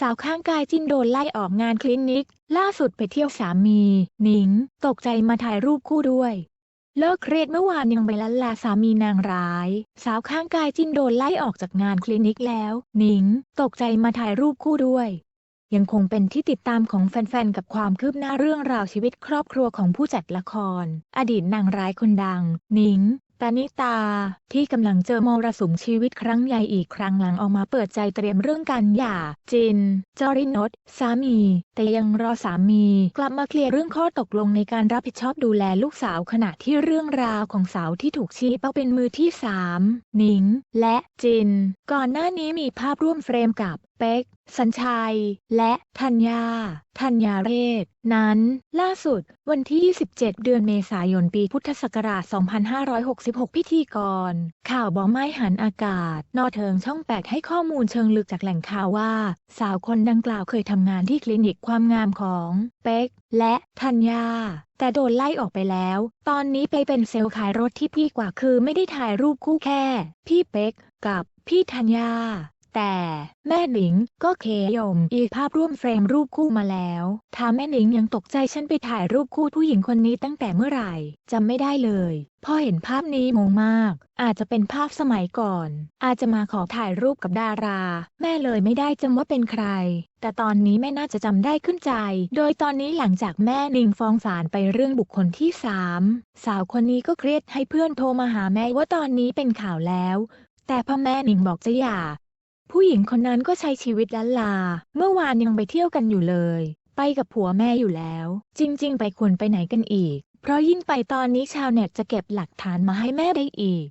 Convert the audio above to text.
สาวข้างกายจินโดนไล่ออกงานคลินิก ล่าสุดไปเที่ยวสามี หนิง ตกใจมาถ่ายรูปคู่ด้วย เลิกเครียดเมื่อวานยังไปลันลาสามีนางร้าย สาวข้างกายจินโดนไล่ออกจากงานคลินิกแล้ว หนิง ตกใจมาถ่ายรูปคู่ด้วย ยังคงเป็นที่ติดตามของแฟนๆ กับความคืบหน้าเรื่องราวชีวิตครอบครัวของผู้จัดละคร อดีตนางร้ายคนดัง หนิงตานิตา ที่กำลังเจอมรสุมชีวิตครั้งใหญ่อีกครั้งหลังออกมาเปิดใจเตรียมเรื่องการหย่า จิน จอรินทสามี แต่ยังรอสามี กลับมาเคลียร์เรื่องข้อตกลงในการรับผิดชอบดูแลลูกสาวขณะที่เรื่องราวของสาวที่ถูกชี้เป้าเป็นมือที่สามหนิง และจิน ก่อนหน้านี้มีภาพร่วมเฟรมกับเป๊ก สัญชัย และธัญญา ธัญญาเรศ นั้น ล่าสุด วันที่ 27 เดือนเมษายน ปีพุทธศักราช16 พิธีกร ข่าวบอไม้หันอากาศ นอเทิงช่องแปดให้ข้อมูลเชิงลึกจากแหล่งข่าวว่า สาวคนดังกล่าวเคยทำงานที่คลินิกความงามของเป๊กและธัญญาแต่โดนไล่ออกไปแล้ว ตอนนี้ไปเป็นเซลล์ขายรถที่พี่กว่าคือไม่ได้ถ่ายรูปคู่แค่ พี่เป๊กกับพี่ธัญญา แต่แม่หนิงก็เคยมอีกภาพร่วมเฟรมรูปคู่มาแล้วถามแม่หนิงยังตกใจฉันไปถ่ายรูปคู่ผู้หญิงคนนี้ตั้งแต่เมื่อไหร่จำไม่ได้เลยพอเห็นภาพนี้งงมาก อาจจะเป็นภาพสมัยก่อน อาจจะมาขอถ่ายรูปกับดารา แม่เลยไม่ได้จำว่าเป็นใคร แต่ตอนนี้แม่น่าจะจำได้ขึ้นใจ โดยตอนนี้หลังจากแม่หนิงฟ้องศาลไปเรื่องบุคคลที่สามสาวคนนี้ก็เครียดให้เพื่อนโทรมาหาแม่ว่าตอนนี้เป็นข่าวแล้ว แต่พอแม่หนิงบอกจะหย่า ผู้หญิงคนนั้นก็ใช้ชีวิตล้านลา เมื่อวานยังไปเที่ยวกันอยู่เลย ไปกับผัวแม่อยู่แล้ว จริง ๆ ไปควรไปไหนกันอีก เพราะยิ่งไปตอนนี้ชาวเน็ตจะเก็บหลักฐานมาให้แม่ได้อีก